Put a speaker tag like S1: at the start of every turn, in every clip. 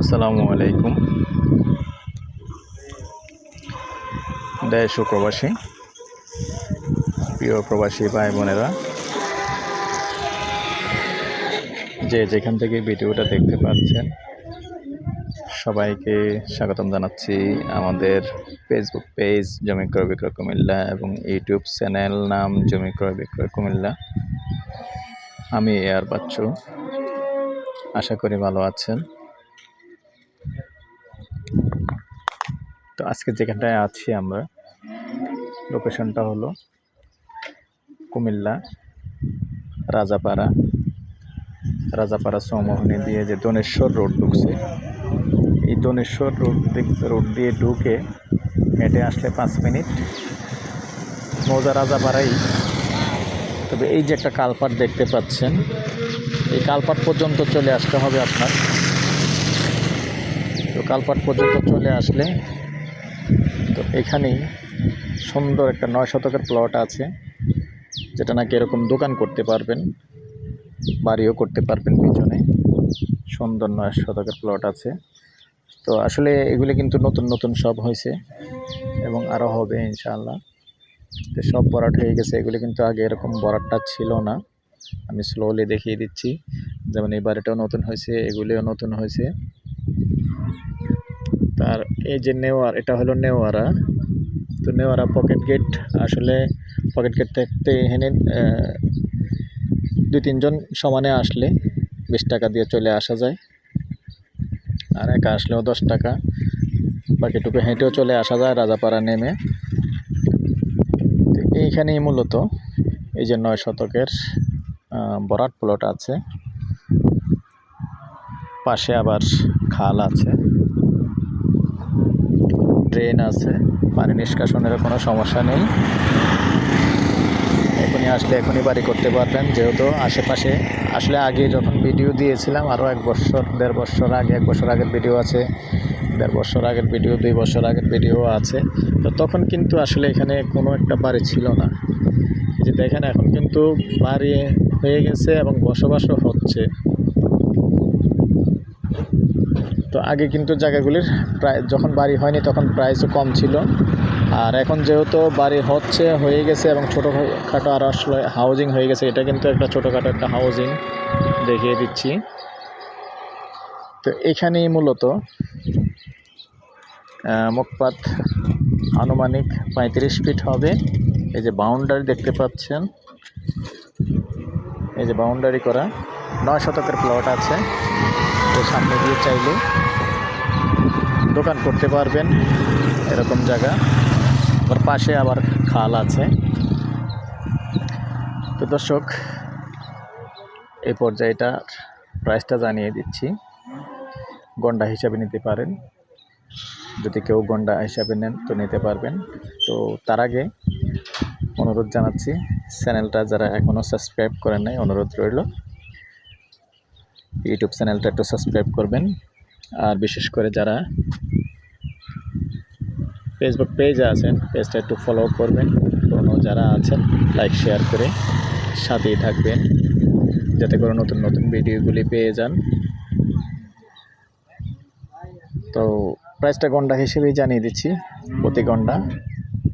S1: আসসালামু আলাইকুম। দেশ প্রবাসী, প্রিয় প্রবাসী ভাই বোনেরা, যে যেখান থেকে ভিডিওটা দেখতে পাচ্ছেন, সবাইকে স্বাগতম জানাচ্ছি আমাদের ফেসবুক পেজ জমি ক্রয় বিক্রয় কুমিল্লা এবং ইউটিউব চ্যানেল নাম জমি ক্রয় বিক্রয় কুমিল্লা। আমি এয়ার বাচ্চু। আশা করি ভালো আছেন। তো আজকে যেখানটায় আছি আমরা, লোকেশনটা হলো কুমিল্লা, রাজাপাড়া। রাজাপাড়া চৌমোহনী দিয়ে যে দনেশ্বর রোড ঢুকছে, এই দনেশ্বর রোড রোড দিয়ে ঢুকে হেঁটে আসলে পাঁচ মিনিট। মৌজা রাজাপাড়াই তবে এই যে একটা কালপাট দেখতে পাচ্ছেন, এই কালপাট পর্যন্ত চলে আসতে হবে আপনার। তো কালপাট পর্যন্ত চলে আসলে তো এখানেই সুন্দর একটা নয় শতকের প্লট আছে, যেটা নাকি এরকম দোকান করতে পারবেন, বাড়িও করতে পারবেন পিছনে। সুন্দর নয় শতকের প্লট আছে। তো আসলে এগুলি কিন্তু নতুন নতুন সব হয়েছে এবং আরও হবে ইনশাআল্লাহ। তো সব বরাট হয়ে গেছে। এগুলি কিন্তু আগে এরকম বরাটটা ছিল না। আমি স্লোলি দেখিয়ে দিচ্ছি। যেমন এই বাড়িটাও নতুন হয়েছে, এগুলিও নতুন হয়েছে। তার এই যে নেওয়ার, এটা হলো নেওয়ারা। তো নেওয়ারা পকেট গেট আসলে পকেট গেট থাকতে এখানে দুই তিনজন সমানে আসলে বিশ টাকা দিয়ে চলে আসা যায়। আর একা আসলেও দশ টাকা। বাকিটুকু হেঁটেও চলে আসা যায়, রাজাপাড়া নেমে। এইখানেই মূলত এই যে নয় শতকের বরাট প্লট আছে। পাশে আবার খাল আছে। ড্রেন আছে। পানি নিষ্কাশনের কোনো সমস্যা নেই। এখনই আসলে এখনই বাড়ি করতে পারবেন, যেহেতু আশেপাশে আসলে আগে যখন ভিডিও দিয়েছিলাম আরও এক বছর, দেড় বছর আগে, এক বছর আগের ভিডিও আছে, দেড় বছর আগের ভিডিও দুই বছর আগের ভিডিও আছে, তো তখন কিন্তু আসলে এখানে কোনো একটা বাড়ি ছিল না। যে দেখেন, এখন কিন্তু বাড়ি হয়ে গেছে এবং বসবাসও হচ্ছে। তো আগে কিন্তু জায়গাগুলির প্রায় যখন বাড়ি হয়নি তখন প্রাইসও কম ছিল। আর এখন যেহেতু বাড়ি হচ্ছে, হয়ে গেছে এবং ছোটোখাটো আর আসলে হাউজিং হয়ে গেছে, এটা কিন্তু একটা ছোটোখাটো একটা হাউজিং দেখিয়ে দিচ্ছি। তো এখানেই মূলত মুখপাত আনুমানিক পঁয়ত্রিশ ফিট হবে। এই যে বাউন্ডারি দেখতে পাচ্ছেন এই যে বাউন্ডারি করা, নয় শতকের প্লট আছে। তো সামনে দিয়ে চাইলে দোকান করতে পারবেন, এরকম জায়গা। ওর পাশে আবার খাল আছে। তো দর্শক, এই পর্যায়টা প্রাইসটা জানিয়ে দিচ্ছি। গন্ডা হিসাবে নিতে পারেন। যদি কেউ গন্ডা হিসাবে নেন, তো নিতে পারবেন। তো তার আগে অনুরোধ জানাচ্ছি চ্যানেলটা যারা এখনও সাবস্ক্রাইব করেন নাই, অনুরোধ রইল। ইউটিউব চ্যানেলটা একটু সাবস্ক্রাইব করবেন। আর বিশেষ করে যারা ফেসবুক পেজে আছেন পেজটা একটু ফলো করবেন। পুরনো যারা আছেন লাইক শেয়ার করে সাথেই থাকবেন। যাতে করে নতুন নতুন ভিডিওগুলি পেয়ে যান। তো প্রাইসটা গন্ডা হিসেবেই জানিয়ে দিচ্ছি। প্রতি গন্ডা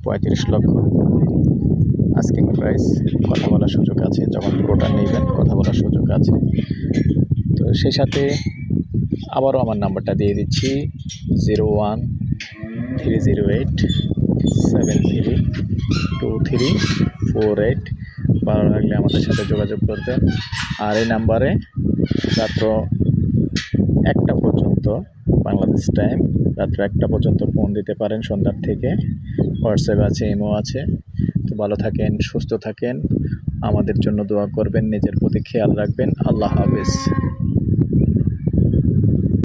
S1: পঁয়ত্রিশ লক্ষ। আস্কিং প্রাইস, কথা বলার সুযোগ আছে, যখন পুরোটা নেবেন, কথা বলার সুযোগ আছে। তো সেই সাথে আবারও আমার নাম্বারটা দিয়ে দিচ্ছি zero one three zero eight seven three two three four eight ভালো লাগলে আমাদের সাথে যোগাযোগ করবেন। আর এই নাম্বারে রাত্র একটা পর্যন্ত, বাংলাদেশ টাইম রাত্র একটা পর্যন্ত ফোন দিতে পারেন সন্ধ্যার থেকে। হোয়াটসঅ্যাপ আছে, ইমো আছে। তো ভালো থাকেন, সুস্থ থাকেন। আমাদের জন্য দোয়া করবেন, নিজের প্রতি খেয়াল রাখবেন। আল্লাহ হাফেজ।